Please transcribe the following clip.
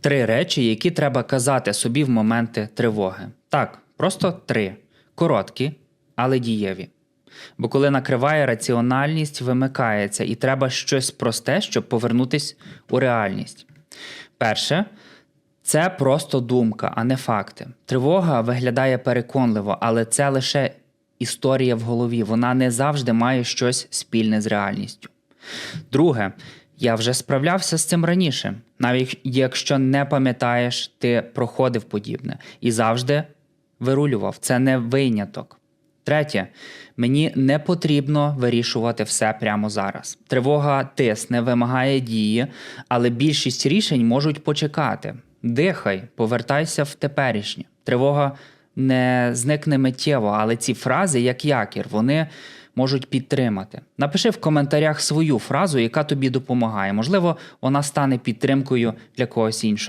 Три речі, які треба казати собі в моменти тривоги. Так, просто три. Короткі, але дієві. Бо коли накриває раціональність, вимикається, і треба щось просте, щоб повернутись у реальність. Перше, це просто думка, а не факти. Тривога виглядає переконливо, але це лише історія в голові. Вона не завжди має щось спільне з реальністю. Друге, я вже справлявся з цим раніше, навіть якщо не пам'ятаєш, ти проходив подібне і завжди вирулював. Це не виняток. Третє, мені не потрібно вирішувати все прямо зараз. Тривога тисне, вимагає дії, але більшість рішень можуть почекати. Дихай, повертайся в теперішнє. Тривога не зникне миттєво, але ці фрази, як якір, вони можуть підтримати. Напиши в коментарях свою фразу, яка тобі допомагає. Можливо, вона стане підтримкою для когось іншого.